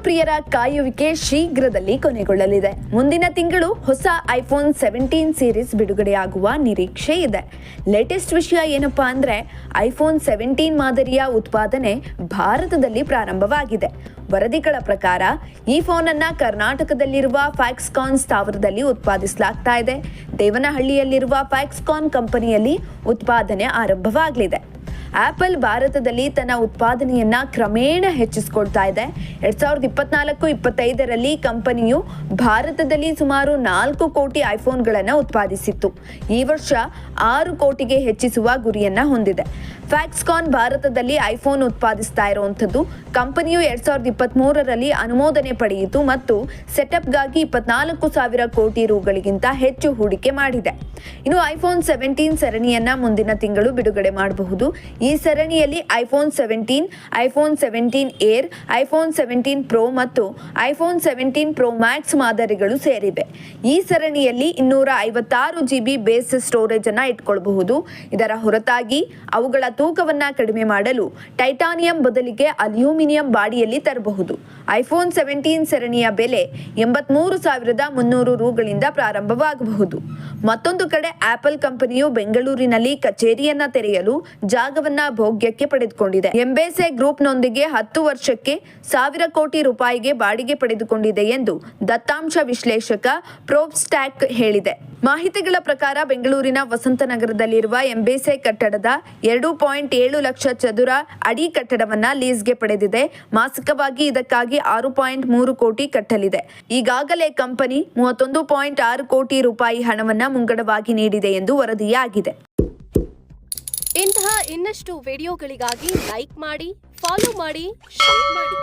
ಪ್ರಿಯರ ಕಾಯುವಿಕೆ ಶೀಘ್ರದಲ್ಲಿ ಕೊನೆಗೊಳ್ಳಲಿದೆ. ಮುಂದಿನ ತಿಂಗಳು ಹೊಸ ಐಫೋನ್ ಸೆವೆಂಟೀನ್ ಸೀರೀಸ್ ಬಿಡುಗಡೆಯಾಗುವ ನಿರೀಕ್ಷೆ ಇದೆ. ಲೇಟೆಸ್ಟ್ ವಿಷಯ ಏನಪ್ಪಾ ಅಂದ್ರೆ ಐಫೋನ್ ಸೆವೆಂಟೀನ್ ಮಾದರಿಯ ಉತ್ಪಾದನೆ ಭಾರತದಲ್ಲಿ ಪ್ರಾರಂಭವಾಗಿದೆ. ವರದಿಗಳ ಪ್ರಕಾರ, ಈ ಫೋನ್ ಅನ್ನ ಕರ್ನಾಟಕದಲ್ಲಿರುವ ಫ್ಯಾಕ್ಸ್ಕಾನ್ ಸ್ಥಾವರದಲ್ಲಿ ಉತ್ಪಾದಿಸಲಾಗ್ತಾ ಇದೆ. ದೇವನಹಳ್ಳಿಯಲ್ಲಿರುವ ಫ್ಯಾಕ್ಸ್ಕಾನ್ ಕಂಪನಿಯಲ್ಲಿ ಉತ್ಪಾದನೆ ಆರಂಭವಾಗಲಿದೆ. ಆಪಲ್ ಭಾರತದಲ್ಲಿ ತನ್ನ ಉತ್ಪಾದನೆಯನ್ನ ಕ್ರಮೇಣ ಹೆಚ್ಚಿಸಿಕೊಳ್ತಾ ಇದೆ. ಎರಡ್ ಸಾವಿರದ ಇಪ್ಪತ್ನಾಲ್ಕು, ಇಪ್ಪತ್ತೈದರಲ್ಲಿ ಕಂಪನಿಯು ಭಾರತದಲ್ಲಿ ಸುಮಾರು ನಾಲ್ಕು ಕೋಟಿ ಐಫೋನ್ಗಳನ್ನು ಉತ್ಪಾದಿಸಿತ್ತು. ಈ ವರ್ಷ ಆರು ಕೋಟಿಗೆ ಹೆಚ್ಚಿಸುವ ಗುರಿಯನ್ನ ಹೊಂದಿದೆ. ಫ್ಯಾಕ್ಸ್ಕಾನ್ ಭಾರತದಲ್ಲಿ ಐಫೋನ್ ಉತ್ಪಾದಿಸ್ತಾ ಇರುವಂಥದ್ದು. ಕಂಪನಿಯು ಎರಡ್ ಸಾವಿರದ ಇಪ್ಪತ್ತ್ ಮೂರರಲ್ಲಿ ಅನುಮೋದನೆ ಪಡೆಯಿತು ಮತ್ತು ಸೆಟಪ್ಗಾಗಿ ಇಪ್ಪತ್ನಾಲ್ಕು ಸಾವಿರ ಕೋಟಿ ರುಗಳಿಗಿಂತ ಹೆಚ್ಚು ಹೂಡಿಕೆ ಮಾಡಿದೆ. ಇನ್ನು ಐಫೋನ್ ಸೆವೆಂಟೀನ್ ಸರಣಿಯನ್ನ ಮುಂದಿನ ತಿಂಗಳು ಬಿಡುಗಡೆ ಮಾಡಬಹುದು. ಈ ಸರಣಿಯಲ್ಲಿ iPhone seventeen iPhone seventeen air iPhone seventeen pro ಮತ್ತು ಐಫೋನ್ ಸೆವೆಂಟೀನ್ ಪ್ರೋ ಮ್ಯಾಕ್ಸ್ ಮಾದರಿಗಳು ಸೇರಿವೆ. ಈ ಸರಣಿಯಲ್ಲಿ ಇನ್ನೂರ ಐವತ್ತಾರು ಜಿ ಬಿ ಬೇಸ್ ಸ್ಟೋರೇಜ್ ಅನ್ನ ಇಟ್ಕೊಳ್ಬಹುದು. ಇದರ ಹೊರತಾಗಿ ಅವುಗಳ ತೂಕವನ್ನ ಕಡಿಮೆ ಮಾಡಲು ಟೈಟಾನಿಯಂ ಬದಲಿಗೆ ಅಲ್ಯೂಮಿನಿಯಂ ಬಾಡಿಯಲ್ಲಿ ತರಬಹುದು. ಐಫೋನ್ ಸೆವೆಂಟೀನ್ ಸರಣಿಯ ಬೆಲೆ ಎಂಬತ್ಮೂರು ಸಾವಿರದ ಮುನ್ನೂರು ರುಗಳಿಂದ ಪ್ರಾರಂಭವಾಗಬಹುದು. ಮತ್ತೊಂದು ಕಡೆ ಆಪಲ್ ಕಂಪನಿಯು ಬೆಂಗಳೂರಿನಲ್ಲಿ ಕಚೇರಿಯನ್ನ ತೆರೆಯಲು ಜಾಗವನ್ನ ಭೋಗ್ಯಕ್ಕೆ ಪಡೆದುಕೊಂಡಿದೆ. ಎಂಬೇಸೆ ಗ್ರೂಪ್ನೊಂದಿಗೆ ಹತ್ತು ವರ್ಷಕ್ಕೆ ಸಾವಿರ ಕೋಟಿ ರೂಪಾಯಿಗೆ ಬಾಡಿಗೆ ಪಡೆದುಕೊಂಡಿದೆ ಎಂದು ದತ್ತಾಂಶ ವಿಶ್ಲೇಷಕ ಪ್ರೋಬ್ಸ್ಟ್ಯಾಕ್ ಹೇಳಿದೆ. ಮಾಹಿತಿಗಳ ಪ್ರಕಾರ ಬೆಂಗಳೂರಿನ ವಸಂತನಗರದಲ್ಲಿರುವ ಎಂಬೇಸೆ ಕಟ್ಟಡದ ಎರಡು ಪಾಯಿಂಟ್ ಏಳು ಲಕ್ಷ ಚದುರ ಅಡಿ ಕಟ್ಟಡವನ್ನ ಲೀಸ್ಗೆ ಪಡೆದಿದೆ. ಮಾಸಿಕವಾಗಿ ಇದಕ್ಕಾಗಿ ಆರು ಪಾಯಿಂಟ್ ಮೂರು ಕೋಟಿ ಕಟ್ಟಲಿದೆ. ಈಗಾಗಲೇ ಕಂಪನಿ ಮೂವತ್ತೊಂದು ಪಾಯಿಂಟ್ ಆರು ಕೋಟಿ ರೂಪಾಯಿ ಹಣವನ್ನ ಮುಂಗಡವಾಗಿ ನೀಡಿದೆ ಎಂದು ವರದಿಯಾಗಿದೆ. ಇಂತಹ ಇನ್ನಷ್ಟು ವಿಡಿಯೋಗಳಿಗಾಗಿ ಲೈಕ್ ಮಾಡಿ, ಫಾಲೋ ಮಾಡಿ, ಶೇರ್ ಮಾಡಿ.